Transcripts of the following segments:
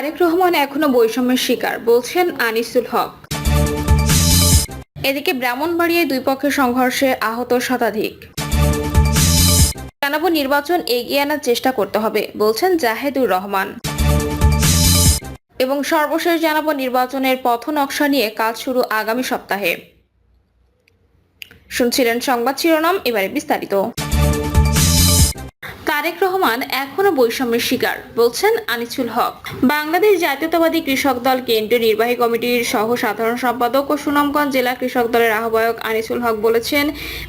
তারেক রহমান এখনও বৈষম্যের শিকার, বলছেন আনিসুল হক। এদিকে ব্রাহ্মণবাড়িয়ায় দুই পক্ষের সংঘর্ষে আহত শতাধিক। জানাব নির্বাচন এগিয়ে আনার চেষ্টা করতে হবে, বলছেন জাহেদুর রহমান। এবং সর্বশেষ জানাব নির্বাচনের পথ নকশা নিয়ে কাজ শুরু আগামী সপ্তাহে। শুনছিলেন সংবাদ শিরোনাম, এবারে বিস্তারিত। তারেক রহমান এখনও বৈষম্যের শিকার, বলছেন আনিসুল হক। বাংলাদেশ জাতীয়তাবাদী কৃষক দল কেন্দ্রীয় নির্বাহী কমিটির সহ সাধারণ সম্পাদক ও সুনামগঞ্জ জেলা কৃষক দলের আহ্বায়ক আনিসুল হক বলেছেন,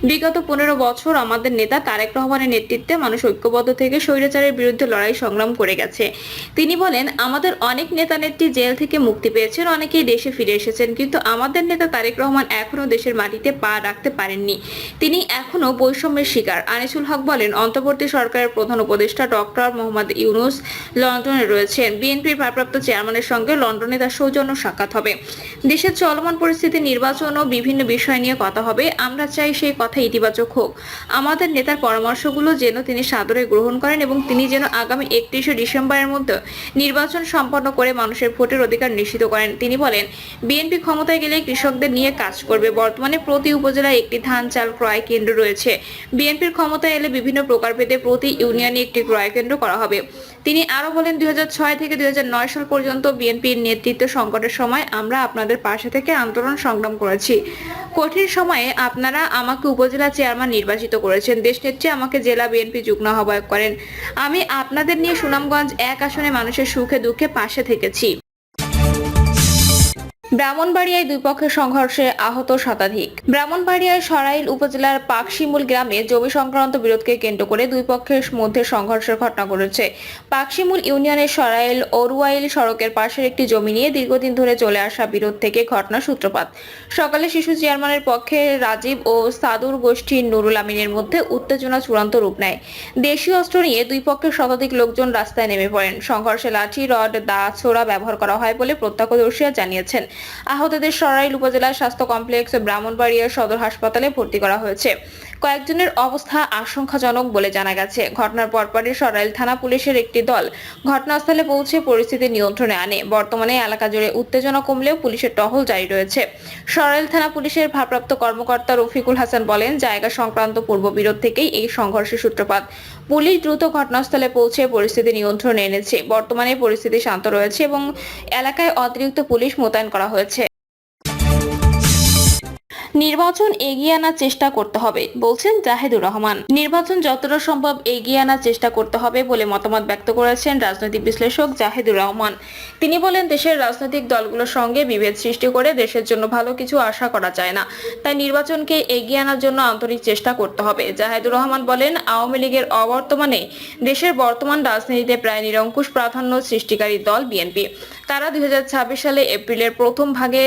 বিগত পনেরো বছর আমাদের নেতা তারেক রহমানের নেতৃত্বে মানুষ ঐক্যবদ্ধ থেকে স্বৈরাচারের বিরুদ্ধে লড়াই সংগ্রাম করে গেছে। তিনি বলেন, আমাদের অনেক নেতা নেত্রী জেল থেকে মুক্তি পেয়েছেন, অনেকেই দেশে ফিরে এসেছেন, কিন্তু আমাদের নেতা তারেক রহমান এখনও দেশের মাটিতে পা রাখতে পারেননি। তিনি এখনও বৈষম্যের শিকার। আনিসুল হক বলেন, অন্তর্বর্তী সরকারের প্রধান উপদেষ্টা ডক্টর মোহাম্মদ ইউনুস লন্ডনে রয়েছেন। বিএনপির ভারপ্রাপ্ত চেয়ারম্যানের সঙ্গে লন্ডনে তার সৌজন্য সাক্ষাৎ হবে। দেশের চলমান পরিস্থিতি, নির্বাচন ও বিভিন্ন বিষয় নিয়ে কথা হবে। আমরা চাই সেই কথা ইতিবাচক হোক। আমাদের নেতার পরামর্শগুলো যেন তিনি সাদরে গ্রহণ করেন এবং তিনি যেন আগামী একত্রিশে ডিসেম্বরের মধ্যে নির্বাচন সম্পন্ন করে মানুষের ভোটের অধিকার নিশ্চিত করেন। তিনি বলেন, বিএনপি ক্ষমতায় গেলে কৃষকদের নিয়ে কাজ করবে। বর্তমানে প্রতি উপজেলায় একটি ধান চাল ক্রয় কেন্দ্র রয়েছে। বিএনপির ক্ষমতায় এলে বিভিন্ন প্রকারভেদে প্রতি ইউনিয়নে একটি ক্রয় কেন্দ্র করা হবে। তিনি আরও বলেন দু হাজার ছয় থেকে দু হাজার নয় সাল পর্যন্ত বিএনপির নেতৃত্ব সংকটের সময় আমরা আপনাদের পাশে থেকে আন্দোলন সংগ্রাম করেছি। কঠিন সময়ে আপনারা আমাকে উপজেলা চেয়ারম্যান নির্বাচিত করেছেন। দেশ দেশনেত্রী আমাকে জেলা বিএনপি যুগ্ম আহ্বায়ক করেন। আমি আপনাদের নিয়ে সুনামগঞ্জ এক আসনে মানুষের সুখে দুঃখে পাশে থেকেছি। ব্রাহ্মণবাড়িয়ায় দুই পক্ষের সংঘর্ষে আহত শতাধিক। ব্রাহ্মণবাড়িয়ায় সরাইল উপজেলার পাকশিমুল গ্রামে জমি সংক্রান্ত বিরোধকে কেন্দ্র করে দুই পক্ষের মধ্যে সংঘর্ষের ঘটনা ঘটেছে। পাকশিমুল ইউনিয়নের সরাইল ওরুয়াইল সড়কের পাশের একটি জমি নিয়ে দীর্ঘদিন ধরে চলে আসা বিরোধ থেকে ঘটনা সূত্রপাত। সকালে শিশু চেয়ারম্যানের পক্ষে রাজীব ও সাদুর গোষ্ঠীর নুরুল আমিনের মধ্যে উত্তেজনা চূড়ান্ত রূপ নেয়। দেশীয় অস্ত্র নিয়ে দুই পক্ষের শতাধিক লোকজন রাস্তায় নেমে পড়েন। সংঘর্ষে লাঠি, রড দা ছোড়া ব্যবহার করা হয় বলে প্রত্যক্ষদর্শীরা জানিয়েছেন। আহতদের সরাইল উপজেলা স্বাস্থ্য কমপ্লেক্স ব্রাহ্মণবাড়িয়া সদর হাসপাতালে ভর্তি করা হয়েছে। কয়েকজনের অবস্থা আশঙ্কাজনক বলে জানা গেছে। ঘটনার পরপরই সরাইল থানা পুলিশের একটি দল ঘটনাস্থলে পৌঁছে পরিস্থিতি নিয়ন্ত্রণে আনে। বর্তমানে এলাকা জুড়ে উত্তেজনা কমলেও পুলিশের টহল জারি রয়েছে। সরাইল থানা পুলিশের ভারপ্রাপ্ত কর্মকর্তা রফিকুল হাসান বলেন, জায়গা সংক্রান্ত পূর্ব বিরোধ থেকেই এই সংঘর্ষের সূত্রপাত। পুলিশ দ্রুত ঘটনাস্থলে পৌঁছে পরিস্থিতি নিয়ন্ত্রণে এনেছে। বর্তমানে পরিস্থিতি শান্ত রয়েছে এবং এলাকায় অতিরিক্ত পুলিশ মোতায়েন করা হয়েছে। নির্বাচন এগিয়ে আনার চেষ্টা করতে হবে, বলছেন জাহেদুর রহমান। নির্বাচন যতটা সম্ভব এগিয়ে আনার চেষ্টা করতে হবে বলে মতামত ব্যক্ত করেছেন রাজনৈতিক বিশ্লেষক জাহেদুর রহমান। তিনি বলেন, দেশের রাজনৈতিক দলগুলোর সঙ্গে বিভেদ সৃষ্টি করে দেশের জন্য ভালো কিছু আশা করা যায় না। তাই নির্বাচনকে এগিয়ে আনার জন্য আন্তরিক চেষ্টা করতে হবে। জাহেদুর রহমান বলেন, আওয়ামী লীগের অবর্তমানে দেশের বর্তমান রাজনীতিতে প্রায় নিরঙ্কুশ প্রাধান্য সৃষ্টিকারী দল বিএনপি। তারা দুই হাজার ছাব্বিশ সালে এপ্রিলের প্রথম ভাগে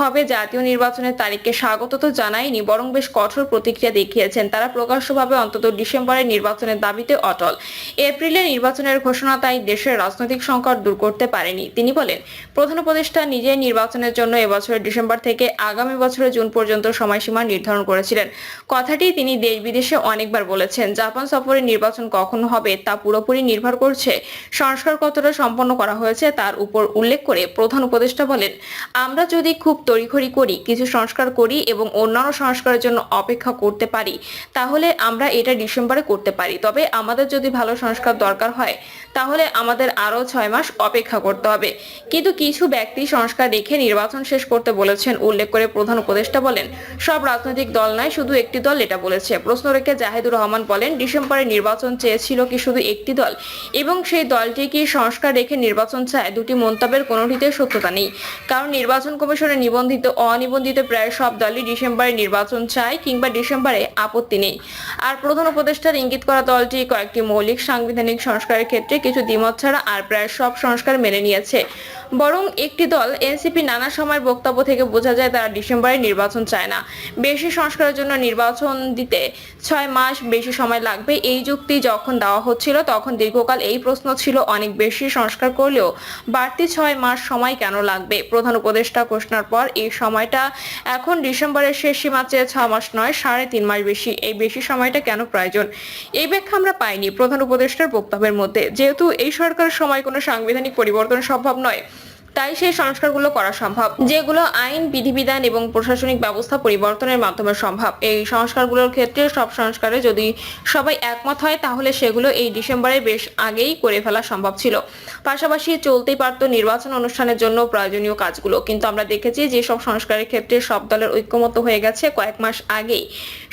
হবে জাতীয় নির্বাচনের তারিখকে স্বাগত তো জানায়নি, বরং বেশ কঠোর প্রতিক্রিয়া দেখিয়েছেন। তারা প্রকাশ্যভাবে অন্তত ডিসেম্বরের নির্বাচনের দাবিতে অটল। এপ্রিলে নির্বাচনের ঘোষণা তাই দেশের রাজনৈতিক সংকট দূর করতে পারেনি। তিনি বলেন, প্রধান উপদেষ্টা নিজেই নির্বাচনের জন্য এবছরের ডিসেম্বর থেকে আগামী বছরের জুন পর্যন্ত সময়সীমা নির্ধারণ করেছিলেন। কথাটি তিনি দেশ বিদেশে অনেকবার বলেছেন, জাপান সফরে নির্বাচন কখন হবে তা পুরোপুরি নির্ভর করছে সংস্কার কতটা সম্পন্ন করা হয়েছে তার উপর উল্লেখ করে প্রধান উপদেষ্টা বলেন, আমরা যদি খুব তড়িঘড়ি করি, কিছু সংস্কার করি এবং অন্যান্য সংস্কারের জন্য অপেক্ষা করতে পারি, তাহলে আমরা এটা ডিসেম্বরে করতে পারি। তবে আমাদের যদি ভালো সংস্কার দরকার হয়, তাহলে আমাদের আরও ছয় মাস অপেক্ষা করতে হবে। কিন্তু কিছু ব্যক্তি সংস্কার রেখে নির্বাচন শেষ করতে বলেছেন, উল্লেখ করে প্রধান উপদেষ্টা বলেন, সব রাজনৈতিক দল নয়, শুধু একটি দল এটা বলেছে। প্রশ্ন রেখে জাহিদুর রহমান বলেন, ডিসেম্বরে নির্বাচন চেয়েছিল কি শুধু একটি দল এবং সেই দলটি কি সংস্কার রেখে নির্বাচন চায়? দুটি মন্তব্যের কোনোটিতে সত্যতা নেই। কারণ নির্বাচন কমিশনে নিবন্ধিত, অনিবন্ধিত প্রায় সব দলই ডিসেম্বরে নির্বাচন চায় কিংবা ডিসেম্বরে আপত্তি নেই। আর প্রধান উপদেষ্টার ইঙ্গিত করা দলটি কয়েকটি মৌলিক সাংবিধানিক সংস্কারের ক্ষেত্রে কিছু দ্বিমত ছাড়া আর প্রায় সব সংস্কার মেনে নিয়েছে। বরং একটি দল এনসিপি নানা সময়ের বক্তব্য থেকে বোঝা যায় তারা ডিসেম্বরে নির্বাচন চায় না। বেশি সংস্কারের জন্য নির্বাচন দিতে ছয় মাস বেশি সময় লাগবে। এই যুক্তি যখন দেওয়া হচ্ছিল, তখন দীর্ঘকাল এই প্রশ্ন ছিল অনেক বেশি সংস্কার করলেও বাড়তি ছয় মাস সময় কেন লাগবে? প্রধান উপদেষ্টা ঘোষণার পর, এই সময়টা এখন ডিসেম্বরের শেষ সীমা চেয়ে ছ মাস নয়, সাড়ে তিন মাস বেশি। এই বেশি সময়টা কেন প্রয়োজন? এই ব্যাখ্যা আমরা পাইনি প্রধান উপদেষ্টার বক্তব্যের মধ্যে। যেহেতু এই সরকারের সময় কোনো সাংবিধানিক পরিবর্তন সম্ভব নয় তাই সেই সংস্কারগুলো করা সম্ভব, যেগুলো আইন, বিধিবিধান এবং প্রশাসনিক ব্যবস্থা পরিবর্তনের মাধ্যমে সম্ভব। এই সংস্কারগুলোর ক্ষেত্রে সব সংস্কারে যদি সবাই একমত হয়, তাহলে সেগুলো এই ডিসেম্বরে বেশ আগেই করে ফেলা সম্ভব ছিল। পাশাপাশি চলতেই পারত নির্বাচন অনুষ্ঠানের জন্য প্রয়োজনীয় কাজগুলো। কিন্তু আমরা দেখেছি যে সব সংস্কারের ক্ষেত্রে সব দলের ঐক্যমত হয়ে গেছে কয়েক মাস আগেই।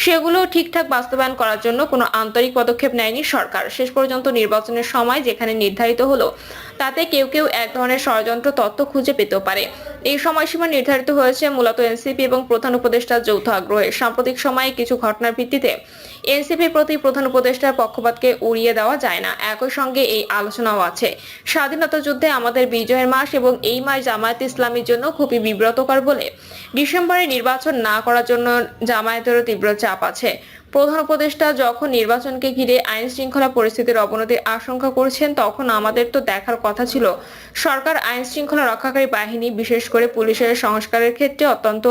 সেগুলো ঠিকঠাক বাস্তবায়ন করার জন্য কোনো আন্তরিক পদক্ষেপ নেয়নি সরকার। শেষ পর্যন্ত নির্বাচনের সময় যেখানে নির্ধারিত হলো, তাতে কেউ কেউ এক ধরনের ষড়যন্ত্র তত্ত্ব খুঁজে পেতেও পারে। এই সময়সীমা নির্ধারিত হয়েছে মূলত এনসিপি এবং প্রধান উপদেষ্টার যৌথ আগ্রহে। সাম্প্রতিক সময়ে কিছু ঘটনার ভিত্তিতে এনসিপির প্রতি প্রধান উপদেষ্টার পক্ষপাতকে উড়িয়ে দেওয়া যায় না। একই সঙ্গে এই আলোচনাও আছে। স্বাধীনতা যুদ্ধে আমাদের বিজয়ের মাস এবং এই মাস জামায়াত ইসলামীর জন্য খুবই বিব্রতকর বলে। ডিসেম্বরে নির্বাচন না করার জন্য জামায়াতেরও তীব্র চাপ আছে। প্রধান উপদেষ্টা যখন নির্বাচনকে ঘিরে আইন শৃঙ্খলা পরিস্থিতির অবনতি আশঙ্কা করছেন, তখন আমাদের তো দেখার কথা ছিল। সরকার আইন শৃঙ্খলা রক্ষাকারী বাহিনী, বিশেষ করে পুলিশের সংস্কারের ক্ষেত্রে অত্যন্ত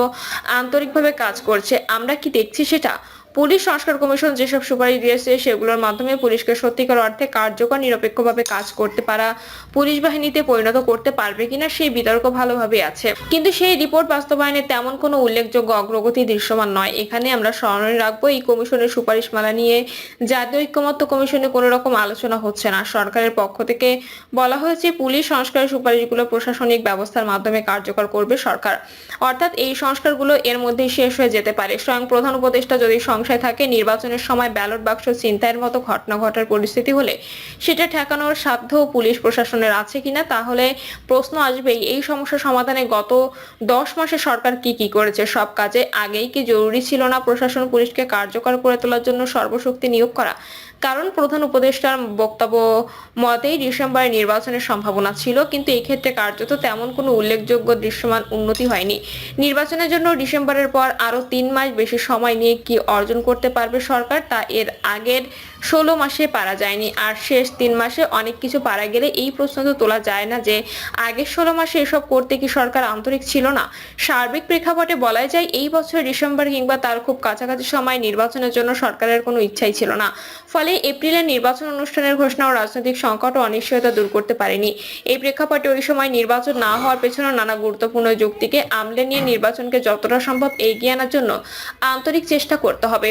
আন্তরিকভাবে কাজ করছে। আমরা কি দেখছি সেটা? পুলিশ সংস্কার কমিশন যেসব সুপারিশ দিয়েছে সেগুলোর মাধ্যমে পুলিশকে সত্যিকার অর্থে কার্যকর, নিরপেক্ষভাবে কাজ করতে পারা পুলিশ বাহিনীতে পরিণত করতে পারবে কিনা সেই বিতর্ক ভালোভাবে আছে। কিন্তু সেই রিপোর্ট বাস্তবায়নে তেমন কোনো উল্লেখযোগ্য অগ্রগতি দৃশ্যমান নয়। এখানে আমরা স্মরণে রাখব, এই কমিশনের সুপারিশমালা নিয়ে জাতীয় ঐক্যমত্য কমিশনে কোনো রকম আলোচনা হচ্ছে না। সরকারের পক্ষ থেকে বলা হয়েছে, পুলিশ সংস্কারের সুপারিশগুলো প্রশাসনিক ব্যবস্থার মাধ্যমে কার্যকর করবে সরকার। অর্থাৎ এই সংস্কারগুলো এর মধ্যেই শেষ হয়ে যেতে পারে। স্বয়ং প্রধান উপদেষ্টা যদি সংশয় থাকে, নির্বাচনের সময় ব্যালট বাক্স ছিনতাইয়ের মতো ঘটনা ঘটার পরিস্থিতি হলে সেটা ঠেকানোর সাধ্য পুলিশ প্রশাসনের আছে কিনা, তাহলে প্রশ্ন আসবেই, এই সমস্যা সমাধানে গত দশ মাসে সরকার কি কি করেছে, সব কাজে আগেই কি জরুরি ছিল না প্রশাসন পুলিশকে কার্যকর করে তোলার জন্য সর্বশক্তি নিয়োগ করা? কারণ প্রধান উপদেষ্টার বক্তব্য মতেই ডিসেম্বরে নির্বাচনের সম্ভাবনা ছিল, কিন্তু এই ক্ষেত্রে কার্যত তেমন কোনো উল্লেখযোগ্য দৃশ্যমান উন্নতি হয়নি। নির্বাচনের জন্য ডিসেম্বরের পর আরও তিন মাস বেশি সময় নিয়ে কি অর্জন করতে পারবে সরকার, তা এর আগের ষোলো মাসে পারা যায়নি। আর শেষ তিন মাসে অনেক কিছু পারা গেলে এই প্রশ্ন তো তোলা যায় না যে, আগের ষোলো মাসে এসব করতে কি সরকার আন্তরিক ছিল না? সার্বিক প্রেক্ষাপটে বলাই যায়, এই বছর ডিসেম্বর কিংবা তার খুব কাছাকাছি সময় নির্বাচনের জন্য সরকারের কোনো ইচ্ছাই ছিল না। ফলে এপ্রিলের নির্বাচন অনুষ্ঠানের ঘোষণা ও রাজনৈতিক সংকট ও অনিশ্চয়তা দূর করতে পারেনি। এই প্রেক্ষাপটে ওই সময় নির্বাচন না হওয়ার পেছনে নানা গুরুত্বপূর্ণ যুক্তিকে আমলে নিয়ে নির্বাচনকে যতটা সম্ভব এগিয়ে আনার জন্য আন্তরিক চেষ্টা করতে হবে।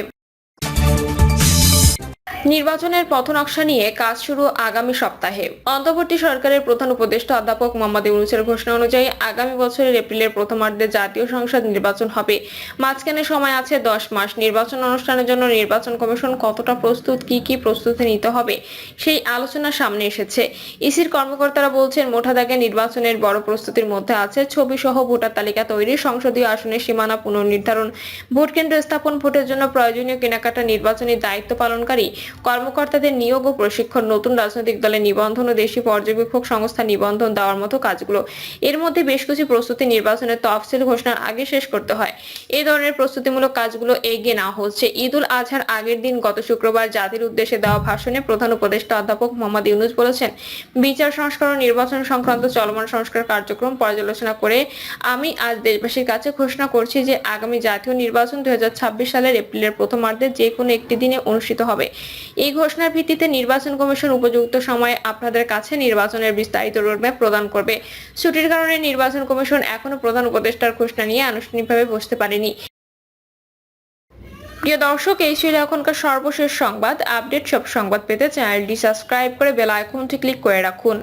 নির্বাচনের পথনকশা নিয়ে কাজ শুরু আগামী সপ্তাহে। অন্তর্বর্তী সরকারের প্রধান উপদেষ্টা অধ্যাপক মোহাম্মদ ইউনুসের ঘোষণা অনুযায়ী আগামী বছরের এপ্রিলের প্রথমার্ধে জাতীয় সংসদ নির্বাচন হবে। মাঝখানে সময় আছে দশ মাস। নির্বাচন অনুষ্ঠানের জন্য নির্বাচন কমিশন কতটা প্রস্তুত, কি কি প্রস্তুতি নিতে হবে, সেই আলোচনা সামনে এসেছে। ইসির কর্মকর্তারা বলছেন, মোটা দাগে নির্বাচনের বড় প্রস্তুতির মধ্যে আছে। ছবি সহ ভোটার তালিকা তৈরি, সংসদীয় আসনের সীমানা পুনর্নির্ধারণ ভোট কেন্দ্র স্থাপন, ভোটের জন্য প্রয়োজনীয় কেনাকাটা, নির্বাচনী দায়িত্ব পালনকারী কর্মকর্তাদের নিয়োগ ও প্রশিক্ষণ, নতুন রাজনৈতিক দলের নিবন্ধন ও দেশি পর্যবেক্ষক সংস্থা নিবন্ধন দেওয়ার মতো কাজগুলো। এর মধ্যে বেশ কিছু প্রস্তুতি নির্বাচনের তফসিল ঘোষণার আগে শেষ করতে হয়। এই ধরনের প্রস্তুতিমূলক কাজগুলো এগিয়ে নেওয়া হচ্ছে। ঈদ উল আজহার আগের দিন গত শুক্রবার জাতির উদ্দেশ্যে দেওয়া ভাষণে প্রধান উপদেষ্টা অধ্যাপক মোহাম্মদ ইউনুস বলেছেন, বিচার সংস্কার ও নির্বাচন সংক্রান্ত চলমান সংস্কার কার্যক্রম পর্যালোচনা করে আমি আজ দেশবাসীর কাছে ঘোষণা করছি যে আগামী জাতীয় নির্বাচন দুই হাজার ছাব্বিশ সালের এপ্রিলের প্রথমার্ধে যে কোনো একটি দিনে অনুষ্ঠিত হবে। এই ঘোষণার ভিত্তিতে নির্বাচন কমিশন উপযুক্ত সময়ে আপনাদের কাছে নির্বাচনের বিস্তারিত রোডম্যাপ প্রদান করবে। ছুটির কারণে নির্বাচন কমিশন এখনও প্রধান উপদেষ্টার ঘোষণা নিয়ে আনুষ্ঠানিকভাবে বসতে পারেনি। প্রিয় দর্শক, এই ছিল এখনকার সর্বশেষ সংবাদ। আপডেট সব সংবাদ পেতে চ্যানেলটি সাবস্ক্রাইব করে বেল আইকনটি ক্লিক করে রাখুন।